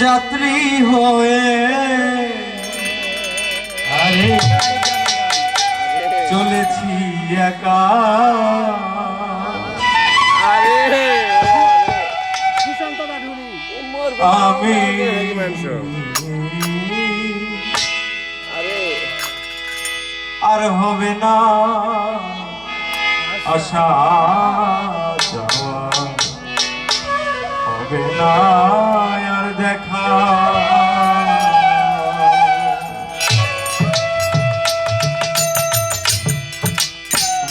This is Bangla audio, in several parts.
যাত্রী হয়ে। আরে চলেছি একা। আমি আরে হবে না। আশা যাওয়া হবে না।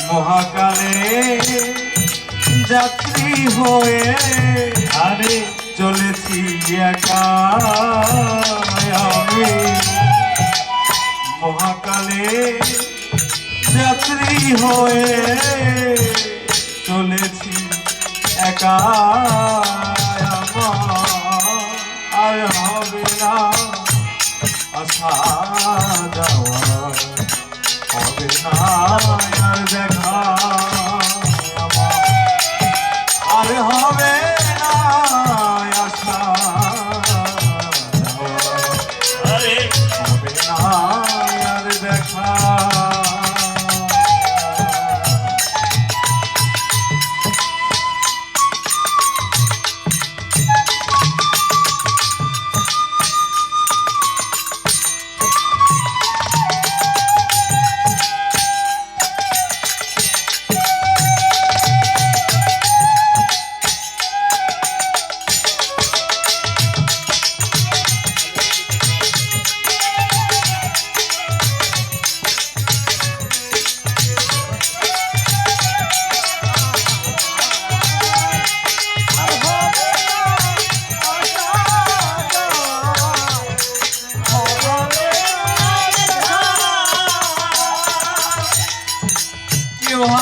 মহাকালে যাত্রী হয়ে আরে চলেছি একা আমি। মহাকালে যাত্রী হয়ে চলেছি একা। আমার না আশা যাওয়ার হবে না দেখা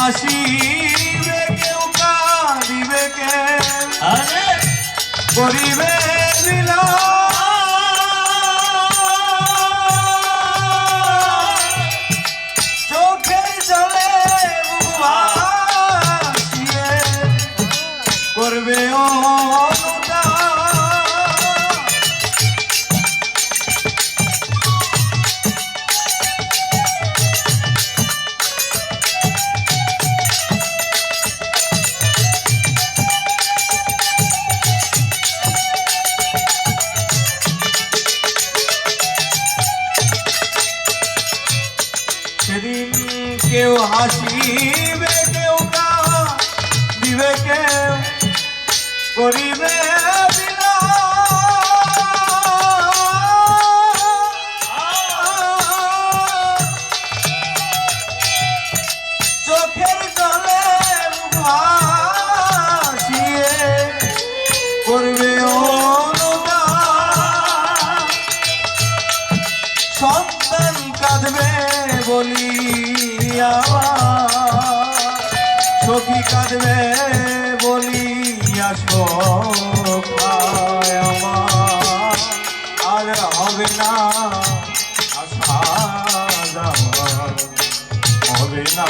হাসিবে কেউ কাঁদিবে কে? আরে! করিবে সেদিন কেউ হাসিবে কেউ দিবে কেউ করিবে কাঁদবে বলি আসো আমার। আর হবে না আসা হবে না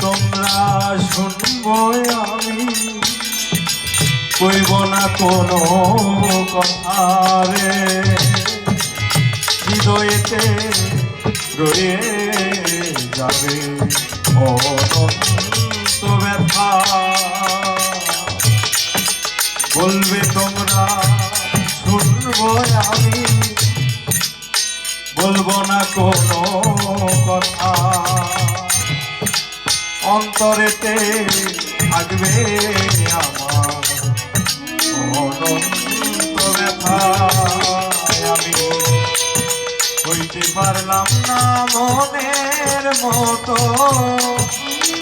তোমরা শুনব আমি। কইব না কোনো কথা রে। হৃদয়েতে রয়ে যাবে অনন্ত ব্যথা। বলবে তোমরা শুনব আমি। বলব না কোনো অন্তরেতে থাকবে আমার। আমি হইতে পারলাম না মনের মতো।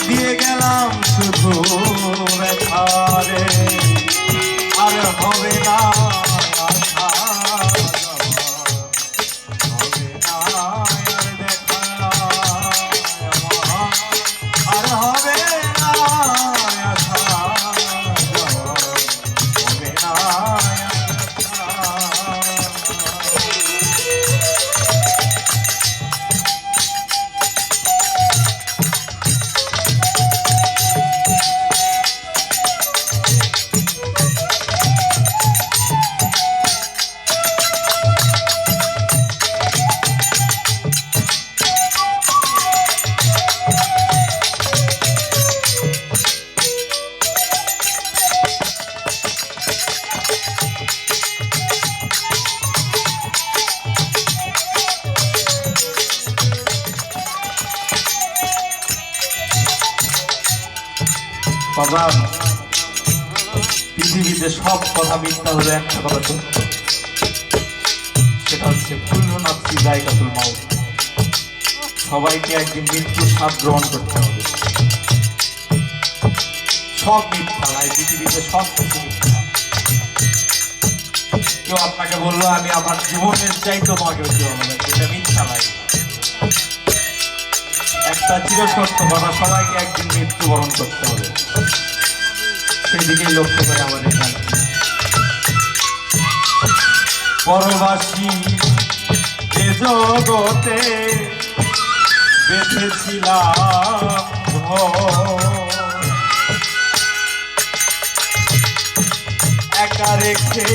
দিয়ে গেলাম শুধু ব্যথারে আর হবে না বাজান পৃথিবীতে সব কথা মিথ্যা হলে একটা কথা সত্য। সেটা হচ্ছে কুল্লনাথি জায়গাতুল মাউত। সবাইকে একদিন মৃত্যুর স্বাদ গ্রহণ করতে হবে। সব মিথ্যা ভাই পৃথিবীতে সব কিছু কেউ আপনাকে বলল, আমি আমার জীবনের চাইতো তোমাকে এটা মিথ্যা ভাই। একটা চিরসত্য কথা, সবাইকে একদিন মৃত্যুবরণ করতে হবে। সেদিকেই লক্ষ্য করে আমাদের পরবাসী এ জগতে বেঁধেছিলাম একা রেখে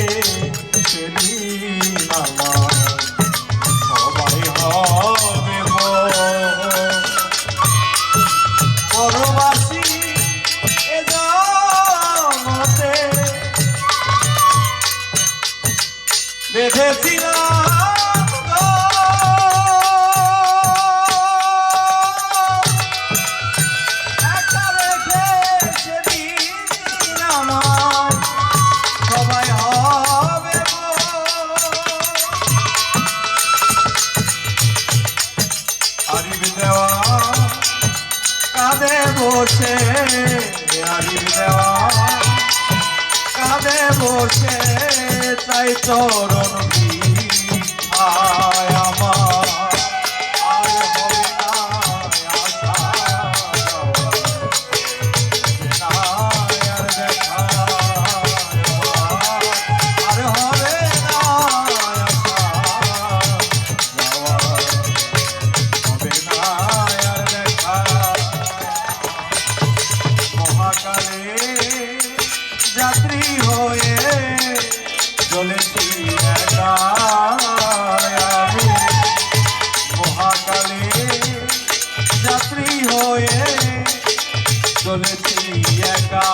কাঁদে বসে আরিব দেওয়া। কাঁদে বসে তাই চরণ আয় আমার যাত্রী হয়ে চলেছি একা আমি মহাকালে যাত্রী হয়ে চলেছি একা